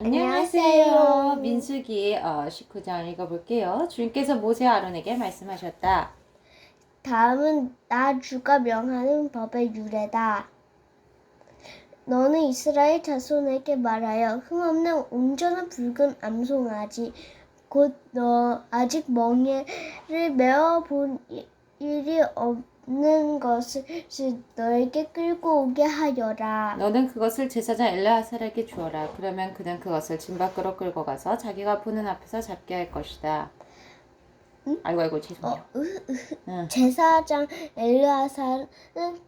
안녕하세요. 민수기 어, 19장 읽어볼게요. 주님께서 모세 아론에게 말씀하셨다. 다음은 나 주가 명하는 법의 유래다. 너는 이스라엘 자손에게 말하여 흠없는 온전한 붉은 암송아지 곧 너 아직 멍에를 메어 본 이- 일이 없는 것을 너에게 끌고 오게 하여라. 너는 그것을 제사장 엘르하살에게 주어라. 그러면 그는 그것을 진 밖으로 끌고 가서 자기가 보는 앞에서 잡게 할 것이다. 응? 아이고 아이고 어, 죄송해요. 으, 으, 응. 제사장 엘르아살은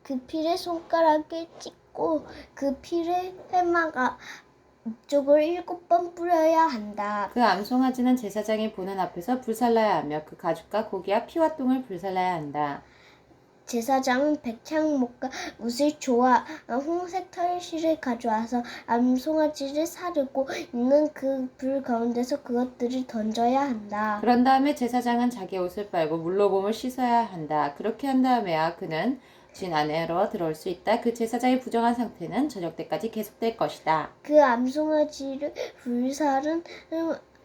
그 피를 손가락에 찍고 그 피를 해마가 이쪽을 일곱 번 뿌려야 한다. 그 암송아지는 제사장이 보는 앞에서 불살라야 하며 그 가죽과 고기와 피와 똥을 불살라야 한다. 제사장은 백향목과 우슬초와 홍색 털실을 가져와서 암송아지를 사르고 있는 그 불 가운데서 그것들을 던져야 한다. 그런 다음에 제사장은 자기 옷을 빨고 물로 몸을 씻어야 한다. 그렇게 한 다음에야 그는 진 안으로 들어올 수 있다. 그 제사장의 부정한 상태는 저녁 때까지 계속될 것이다. 그 암송아지를 불살은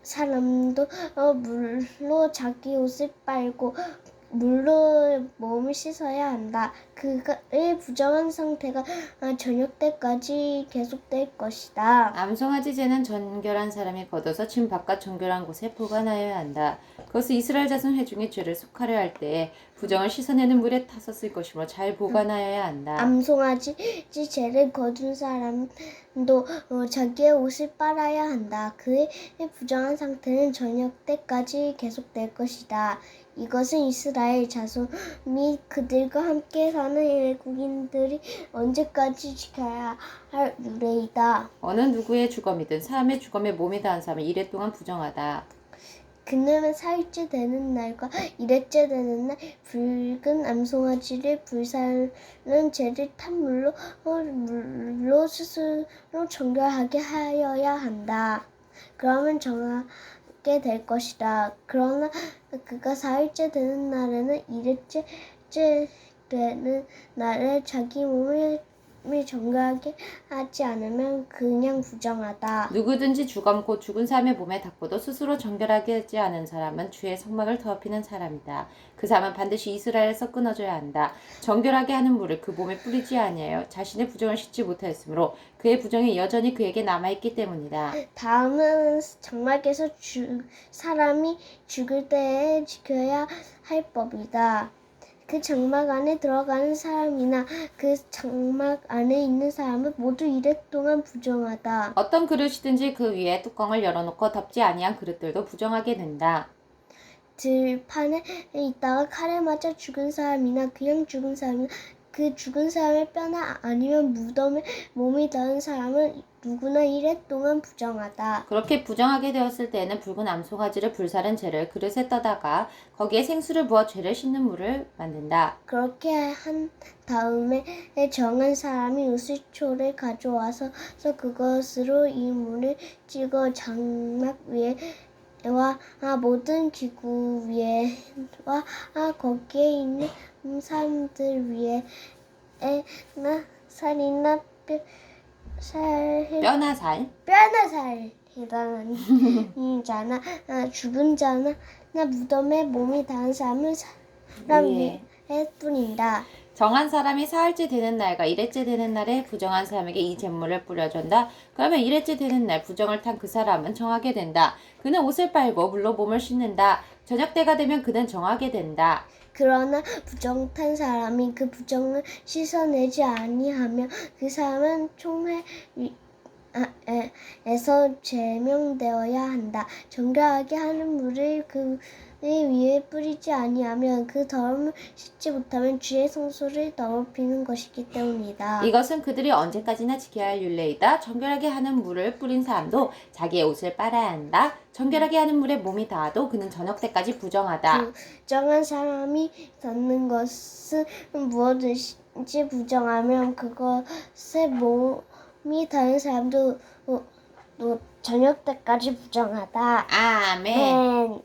사람도 어, 물로 자기 옷을 빨고 물로 몸을 씻어야 한다. 그의 부정한 상태가 어, 저녁 때까지 계속될 것이다. 암송아지제는 정결한 사람이 걷어서 진 바깥 정결한 곳에 보관하여야 한다. 그것은 이스라엘 자손 회중의 죄를 속하려 할 때에 부정을 씻어내는 물에 타서 쓸 것이므로 잘 보관하여야 한다. 암송아지 죄를 거둔 사람도 어, 자기의 옷을 빨아야 한다. 그의 부정한 상태는 저녁 때까지 계속될 것이다. 이것은 이스라엘 자손 및 그들과 함께 사는 외국인들이 언제까지 지켜야 할 유래이다. 어느 누구의 주검이든 사람의 주검에 몸이 닿은 사람은 이래 동안 부정하다. 그날은 사일째 되는 날과 일회째 되는 날 붉은 암송아지를 불사는 죄를 탄 물로 어, 물로 스스로 정결하게 하여야 한다. 그러면 정하게 될 것이다. 그러나 그가 사일째 되는 날에는 일회째 되는 날에 자기 몸을 정결하게 하지 않으면 그냥 부정하다. 누구든지 곧 죽은 사람의 몸에 닿고도 스스로 정결하게 하지 않은 사람은 주의 성막을 더럽히는 사람이다. 그 사람은 반드시 이스라엘에서 끊어져야 한다. 정결하게 하는 물을 그 몸에 뿌리지 아니하여 자신의 부정을 씻지 못하였으므로 그의 부정이 여전히 그에게 남아있기 때문이다. 다음은 장막에서 죽 사람이 죽을 때에 지켜야 할 법이다. 그 장막 안에 들어가는 사람이나 그 장막 안에 있는 사람은 모두 이래 동안 부정하다. 어떤 그릇이든지 그 위에 뚜껑을 열어놓고 덮지 아니한 그릇들도 부정하게 된다. 들판에 있다가 칼에 맞아 죽은 사람이나 그냥 죽은 사람이나 그 죽은 사람의 뼈나 아니면 무덤에 몸이 닿은 사람은 누구나 이래 동안 부정하다. 그렇게 부정하게 되었을 때에는 붉은 암송아지를 불사른 재를 그릇에 떠다가 거기에 생수를 부어 죄를 씻는 물을 만든다. 그렇게 한 다음에 정한 사람이 우슬초를 가져와서 그것으로 이 물을 찍어 장막 위에 와 아, 모든 기구 위에와 아, 거기에 있는 사람들 위에 나 살이나 뼈, 살 뼈나 살, 뼈나 살이라는 자나 아, 죽은 자나 나 무덤에 몸이 닿은 사람은 사람 예. 위에 뿐이다. 정한 사람이 사흘째 되는 날과 일회째 되는 날에 부정한 사람에게 이 잿물을 뿌려준다. 그러면 일회째 되는 날 부정을 탄 그 사람은 정하게 된다. 그는 옷을 빨고 물로 몸을 씻는다. 저녁 때가 되면 그는 정하게 된다. 그러나 부정탄 사람이 그 부정을 씻어내지 아니하면 그 사람은 총회 에, 에서 제명되어야 한다. 정결하게 하는 물을 그 위에 뿌리지 아니하면 그 더러움을 씻지 못하면 주의 성소를 더럽히는 것이기 때문이다. 이것은 그들이 언제까지나 지켜야 할 율례이다. 정결하게 하는 물을 뿌린 사람도 자기의 옷을 빨아야 한다. 정결하게 하는 물에 몸이 닿아도 그는 저녁 때까지 부정하다. 부정한 사람이 닿는 것은 무엇인지 부정하면 그것에 몸이 닿은 사람도 어, 또 저녁 때까지 부정하다. 아멘. 아멘.